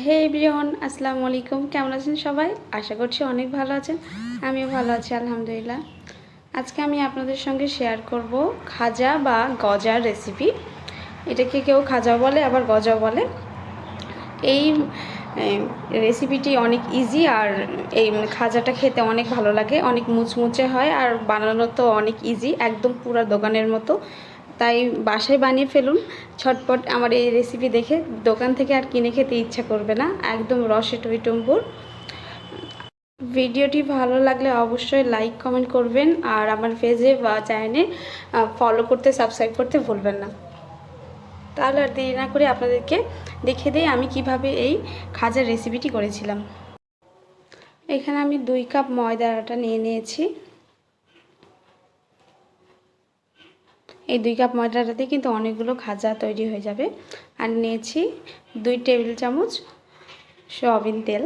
হে everyone আসসালামু আলাইকুম। কেমন আছেন সবাই? আশা করছি অনেক ভালো আছেন। আমিও ভালো আছি, আলহামদুলিল্লাহ। আজকে আমি আপনাদের সঙ্গে শেয়ার করব খাজা বা গজার রেসিপি এটাকে কেউ খাজা বলে, আবার গজা বলে। এই রেসিপিটি অনেক ইজি আর এই খাজাটা খেতে অনেক ভালো লাগে, অনেক মুচমুচে হয় আর বানানো তো অনেক ইজি একদম পুরা দোকানের মতো। তাই বাসায় বানিয়ে ফেলুন। ছটপট আমার এই রেসিপি দেখে দোকান থেকে আর কিনে খেতে ইচ্ছা করবে না। একদম রসে টইটম্বুর। ভিডিওটি ভালো লাগলে অবশ্যই লাইক কমেন্ট করবেন আর আমার পেজে বা চ্যানেলে ফলো করতে সাবস্ক্রাইব করতে ভুলবেন না। তাহলে আর দেরি না করে আপনাদেরকে দেখে দিই আমি কীভাবে এই খাজার রেসিপিটি করেছিলাম। এখানে আমি দুই কাপ ময়দা আটা নিয়ে নিয়েছি। এই দুই কাপ ময়দাটাতে কিন্তু অনেকগুলো খাজা তৈরি হয়ে যাবে। আর নিয়েছি দুই টেবিল চামচ সয়াবিন তেল।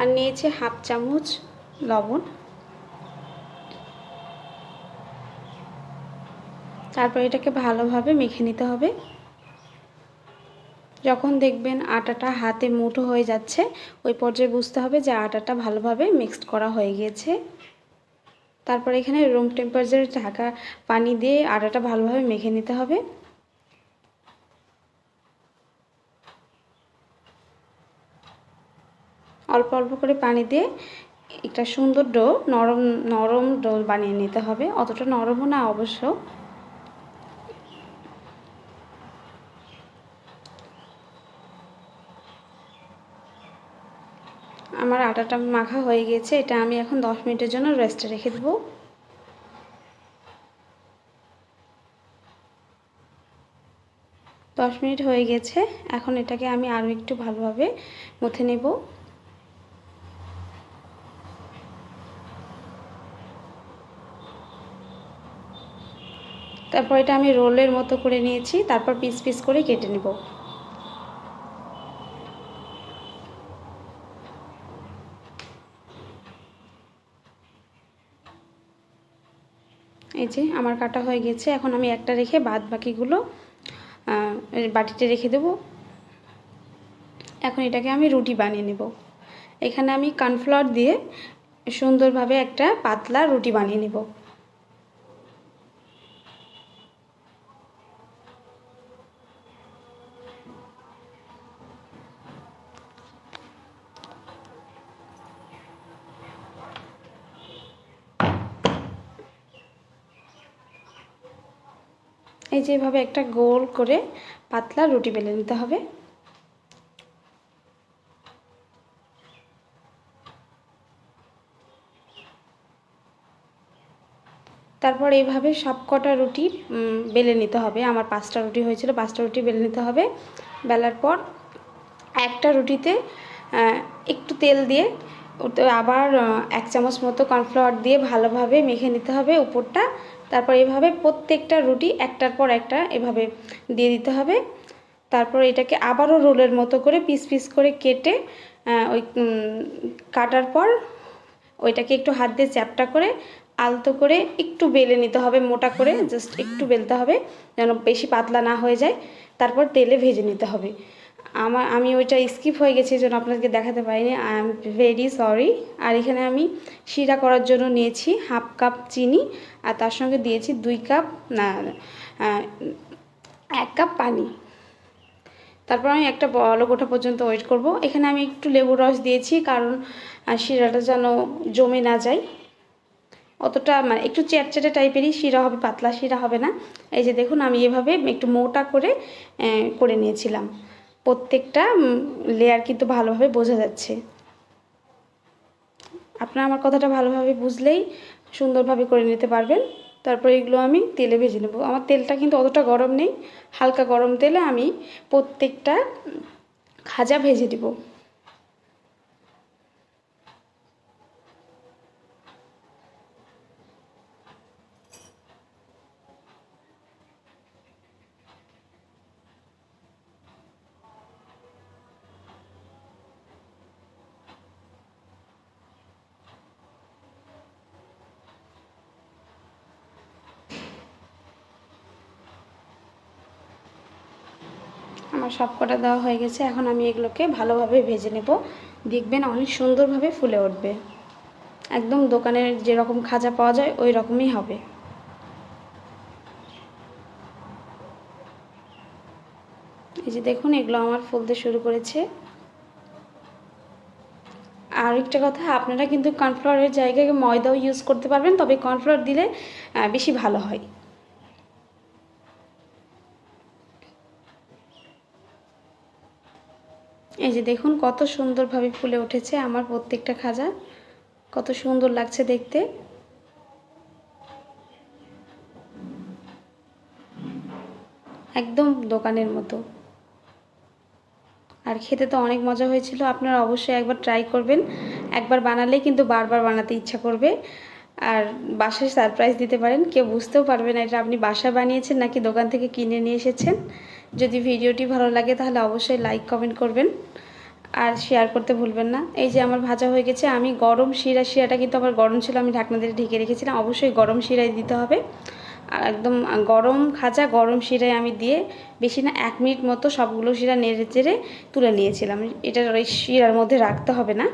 আর নিয়েছি হাফ চামচ লবণ। তারপর এটাকে ভালোভাবে মেখে নিতে হবে। যখন দেখবেন আটাটা হাতে মুঠো হয়ে যাচ্ছে, ওই পর্যায়ে বুঝতে হবে যে আটাটা ভালোভাবে মিক্সড করা হয়ে গিয়েছে তারপর এখানে রুম টেম্পারেচারে ঢাকা পানি দিয়ে আটাটা ভালোভাবে মেখে নিতে হবে। অল্প অল্প করে পানি দিয়ে একটা সুন্দর ডো নরম নরম ডো বানিয়ে নিতে হবে। অতটা নরমও না, অবশ্য। আমার আটাটা মাখা হয়ে গেছে, এটা আমি এখন দশ মিনিটের জন্য রেস্টে রেখে দেবো। দশ মিনিট হয়ে গেছে, এখন এটাকে আমি আরও একটু ভালোভাবে মুথে নেব। তারপর এটা আমি রোলের মতো করে নিয়েছি, তারপর পিস পিস করে কেটে নেব। এই যে আমার কাটা হয়ে গেছে, এখন আমি একটা রেখে বাদ বাকিগুলো বাটিতে রেখে দেব। এখন এটাকে আমি রুটি বানিয়ে নেব। এখানে আমি কর্নফ্লাওয়ার দিয়ে সুন্দরভাবে একটা পাতলা রুটি বানিয়ে নেব। এই যেভাবে একটা গোল করে পাতলা রুটি বেলে নিতে হবে। তারপর এইভাবে সব কটা রুটি বেলে নিতে হবে। আমার পাঁচটা রুটি হয়েছিল, পাঁচটা রুটি বেলে নিতে হবে। বেলার পর একটা রুটিতে একটু তেল দিয়ে আবার এক চামচ মতো কর্নফ্লাওয়ার দিয়ে ভালোভাবে মেখে নিতে হবে। উপরটা তারপর এভাবে প্রত্যেকটা রুটি একটার পর একটা এভাবে দিয়ে দিতে হবে। তারপর এটাকে আবারও রোলের মতো করে পিস পিস করে কেটে ওই কাটার পর ওইটাকে একটু হাত দিয়ে চ্যাপটা করে আলতো করে একটু বেলে নিতে হবে, মোটা করে জাস্ট একটু বেলতে হবে যেন বেশি পাতলা না হয়ে যায়। তারপর তেলে ভেজে নিতে হবে। আমার, আমি ওইটা স্কিপ হয়ে গেছি জন্য আপনাদেরকে দেখাতে পারিনি। আই এম ভেরি সরি আর এখানে আমি শিরা করার জন্য নিয়েছি হাফ কাপ চিনি, আর তার সঙ্গে দিয়েছি দুই কাপ না এক কাপ পানি। তারপর আমি একটা বলো গোটা পর্যন্ত ওয়েট করব। এখানে আমি একটু লেবুর রস দিয়েছি, কারণ শিরাটা যেন জমে না যায়। অতটা মানে একটু চ্যাটচ্যাটে টাইপেরই শিরা হবে, পাতলা শিরা হবে না। এই যে দেখুন, আমি এভাবে একটু মোটা করে করে নিয়েছিলাম। প্রত্যেকটা লেয়ার কিন্তু ভালোভাবে বোঝা যাচ্ছে। আপনারা আমার কথাটা ভালোভাবে বুঝলেই সুন্দরভাবে করে নিতে পারবেন। তারপর এগুলো আমি তেলে ভেজে নেব। আমার তেলটা কিন্তু অতটা গরম নেই। হালকা গরম তেলে আমি প্রত্যেকটা খাজা ভেজে দেবো। আমার সব কটা দেওয়া হয়ে গেছে, এখন আমি এগুলোকে ভালোভাবে ভেজে নেব। দেখবেন অনেক সুন্দরভাবে ফুলে উঠবে। একদম দোকানের যেরকম খাজা পাওয়া যায়, ওই রকমই হবে। এই যে দেখুন, এগুলো আমার ফুলতে শুরু করেছে। আর একটা কথা, আপনারা কিন্তু কর্নফ্লাওয়ারের জায়গায় ময়দাও ইউজ করতে পারবেন, তবে কর্নফ্লাওয়ার দিলে বেশি ভালো হয়। এই যে দেখুন কত সুন্দরভাবে ফুলে উঠেছে আমার প্রত্যেকটা খাজা। কত সুন্দর লাগছে দেখতে। একদম দোকানের মতো। আর খেতে তো অনেক মজা হয়েছিল, আপনারা অবশ্যই একবার ট্রাই করবেন। একবার বানালে কিন্তু বারবার বানাতে ইচ্ছা করবে। আর বাসায় সারপ্রাইজ দিতে পারেন, কেউ বুঝতেও পারবে না এটা আপনি বাসায় বানিয়েছেন নাকি দোকান থেকে কিনে নিয়ে এসেছেন। যদি ভিডিওটি ভালো লাগে তাহলে অবশ্যই লাইক কমেন্ট করবেন আর শেয়ার করতে ভুলবেন না। এই যে আমার ভাজা হয়ে গেছে, আমি গরম শিরা, শিরাটা কিন্তু আমার গরম ছিল, আমি ঢাকনা দিয়ে ঢেকে রেখেছিলাম, অবশ্যই গরম শিরাই দিতে হবে। আর একদম গরম খাজা গরম শিরায় আমি দিয়ে বেশি না, এক মিনিট মতো সবগুলো শিরা নেড়ে চেড়ে তুলে নিয়েছিলাম। এটা ওই শিরার মধ্যে রাখতে হবে না।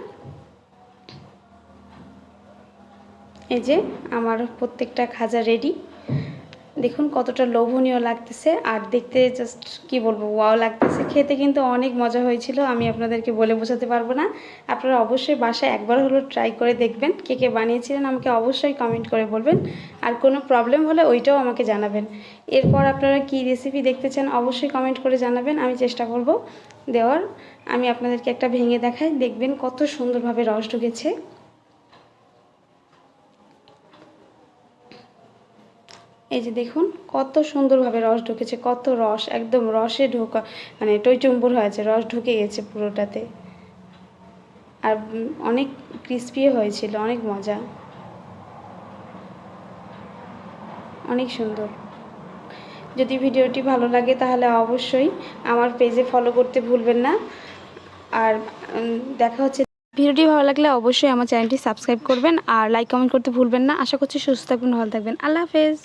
এই যে আমার প্রত্যেকটা খাজা রেডি দেখুন কতটা লোভনীয় লাগতেছে। আর দেখতে জাস্ট কি বলব ওয়াও লাগতেছে। খেতে কিন্তু অনেক মজা হয়েছিল, আমি আপনাদেরকে বলে বোঝাতে পারব না। আপনারা অবশ্যই বাসায় একবার হলো ট্রাই করে দেখবেন, কে কে বানিয়েছিলেন, আমাকে অবশ্যই কমেন্ট করে বলবেন। আর কোনো প্রবলেম হলে ওইটাও আমাকে জানাবেন। এরপর আপনারা কি রেসিপি দেখতে চান, অবশ্যই কমেন্ট করে জানাবেন, আমি চেষ্টা করব দেওয়ার। আমি আপনাদেরকে একটা ভেঙে দেখাই, দেখবেন কত সুন্দরভাবে রস ঢুকেছে। এই যে দেখুন, কত সুন্দরভাবে রস ঢুকেছে, কত রস, একদম রসে ঢোকা মানে টইটুম্বুর হয়েছে রস ঢুকে গেছে পুরোটাতে। আর অনেক ক্রিস্পি হয়েছিল, অনেক মজা। অনেক সুন্দর। যদি ভিডিওটি ভালো লাগে তাহলে অবশ্যই আমার পেজে ফলো করতে ভুলবেন না। আর দেখা হচ্ছে। ভিডিওটি ভালো লাগলে অবশ্যই আমার চ্যানেলটি সাবস্ক্রাইব করবেন আর লাইক কমেন্ট করতে ভুলবেন না। আশা করছি সুস্থ থাকবেন, ভালো থাকবেন। আল্লাহ হাফেজ।